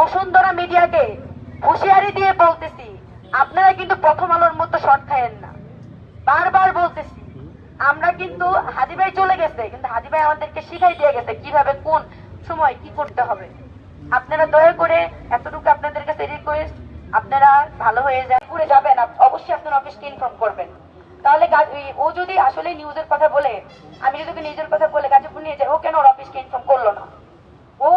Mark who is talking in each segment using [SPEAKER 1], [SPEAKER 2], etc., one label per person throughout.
[SPEAKER 1] বসুন্ধরা মিডিয়াকে হুঁশিয়ারি দিয়ে বলতেছি, আপনারা কিন্তু প্রথম আলোর মতো শর্ট খায়েন না। বারবার বলতেছি, আমরা কিন্তু হাজি ভাই চলে গেছে, কিন্তু হাজি ভাই আমাদেরকে শিখাই দিয়ে গেছে কীভাবে, কোন সময় কি করতে হবে। আপনারা দয়া করে এতটুকু আপনাদের কাছে রিকোয়েস্ট আপনারা ভালো হয়ে যান ঘুরে যাবেন অবশ্যই আপনার অফিসকে ইনফর্ম করবেন। তাহলে ও যদি আসলে নিউজের কথা বলে, আমি যদি নিজের কথা বলে গাজীপুর নিয়ে যাই, ও কেন ওর অফিসকে ইনফর্ম করল না? ও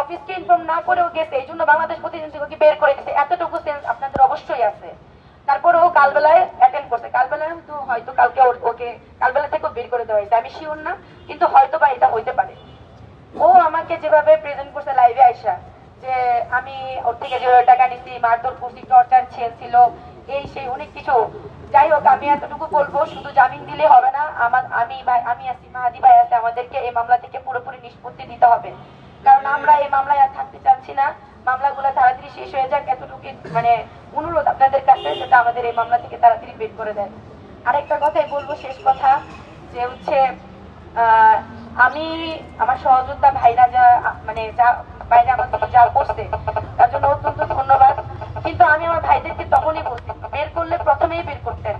[SPEAKER 1] অফিসকে ইনফর্ম না করেও গেছে, এই জন্য বাংলাদেশ প্রতিদিন থেকে ওকে বের করে দিচ্ছে এতটুকু সেন্স আপনাদের অবশ্যই আছে। তারপর ও কালবেলায় অ্যাটেন্ড করছে। কালবেলায় তো হয়তো কালকে ওকে কালবেলা থেকেও বের করে দেওয়া হয়েছে। আমি শিওর না, কিন্তু হয়তো বা এটা হইতে পারে। ও আমাকে যেভাবে প্রেজেন্ট করছে লাইভে আইসা, যে আমি ওর থেকে যে টাকা নিছি, মারধর করছি টর্চার ছিল এই সেই অনেক কিছু। যাই হোক, আমি এতটুকু বলব, শুধু জামিন দিলে হবে না। আমার আমি ভাই আমি আছি, মাহাদি ভাই আছে, আমাদেরকে এই মামলা থেকে পুরোপুরি নিষ্পত্তি দিতে হবে। কারণ আমরা এই মামলায় আর থাকতে চাচ্ছি না। মামলাগুলো তাড়াতাড়ি শেষ হয়ে যাক এতটুকু মানে অনুরোধ আপনাদের কাছে সেটা আমাদের এই মামলা থেকে তাড়াতাড়ি বের করে দেন। আরেকটা কথাই বলব, শেষ কথা, যে হচ্ছে আমি আমার সহযোদ্ধা ভাইরা যা মানে যা বাইরে আমাদের যা করছে, তার জন্য অত্যন্ত ধন্যবাদ। কিন্তু আমি আমার ভাইদেরকে তখনই বলছি, বের করলে প্রথমেই বের করতেন।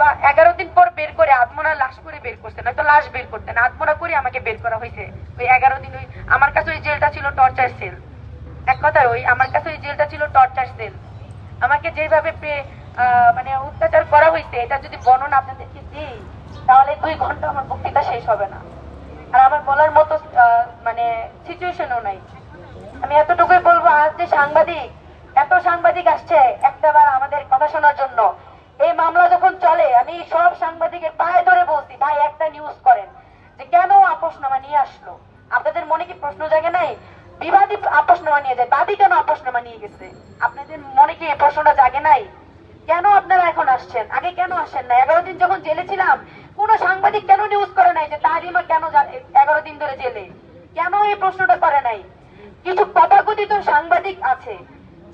[SPEAKER 1] বা এগারো দিন পর বের করে আত্মরা লাশ করে বের করতেন নয়তো লাশ বের করতেন আত্মরা করে আমাকে বের করা হয়েছে। ওই এগারো দিন ওই, আমার কাছে ওই জেলটা ছিল টর্চার সেল এক কথা ওই, আমার কাছে ওই জেলটা ছিল টর্চার সেল আমাকে যেভাবে মানে অত্যাচার করা হয়েছে, এটা যদি বর্ণনা আপনাদেরকে দিই, তাহলে দুই ঘণ্টা আমার বক্তৃতা শেষ হবে না। আর আমার বলার মতো মানে সিচুয়েশনও নাই। আমি এতটুকুই বলব, আজ যে সাংবাদিক, এত সাংবাদিক আসছে একটাবার আমাদের কথা শোনার জন্য। এই মামলা যখন চলে, আমি সব সাংবাদিকের পায়ে ধরে বলছি, ভাই, একটা নিউজ করেন যে কেন আপোষনামা নিয়ে আসলো? আপনাদের মনে কি প্রশ্ন জাগে নাই? বিবাদী আপোষনামা নিয়ে যায়, বাদী কেন আপোষনামা নিয়ে গেছে? আপনাদের মনে কি প্রশ্নটা জাগে নাই? কেন আপনারা এখন আসছেন? আগে কেন আসেন না এগারো দিন যখন জেলে ছিলাম, কোন সাংবাদিক কেন নিউজ করে নাই যে তারিমা কেন এগারো দিন ধরে জেলে? কেন এই প্রশ্নটা করে নাই? কিছু তথাকথিত সাংবাদিক আছে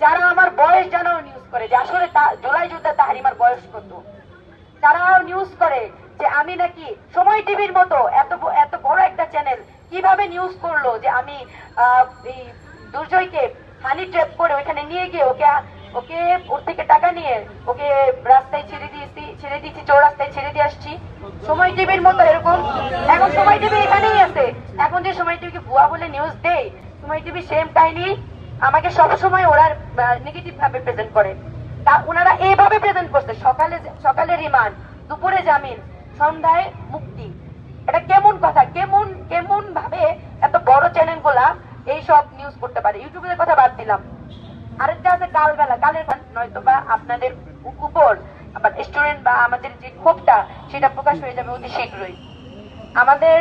[SPEAKER 1] যারা আমার বয়স জানাও নিউজ করে যে আসলে তা- জুলাই যোদ্ধা তাহারিমার বয়স কত তারাও নিউজ করে যে আমি নাকি সময় টিভির মতো, এত এত বড় একটা চ্যানেল কীভাবে নিউজ করল যে আমি দুর্জয়কে হানি ট্র্যাপ করে ওইখানে নিয়ে গিয়ে ওকে ওকে ওর থেকে টাকা নিয়ে ওকে রাস্তায় ছেড়ে দিয়েছি ছেড়ে দিয়েছি, চৌরাস্তায় ছেড়ে দিয়ে আসছি। সময় টিভির মতো এরকম। এখন সময় টিভি এখানেই আছে। এখন যে সময় টিভিকে ভুয়া বলে নিউজ দেয়, সময় টিভি সেম কাহিনী আমাকে সব সময় ওরা নেগেটিভ ভাবে প্রেজেন্ট করে। তা ওনারা এইভাবে প্রেজেন্ট করছে। সকালে সকালে রিমান্ড দুপুরে জামিন সন্ধ্যায় মুক্তি। এটা কেমন কথা? কেমন কেমন ভাবে এত বড় চ্যানেলগুলা এইসব নিউজ করতে পারে? ইউটিউবের কথা বাদ দিলাম। আরেকটা আছে কালবেলা। কালের নয়তো বা আপনাদের উপর আবার স্টুডেন্ট বা আমাদের যে ক্ষোভটা, সেটা প্রকাশ হয়ে যাবে অতি শীঘ্রই। আমাদের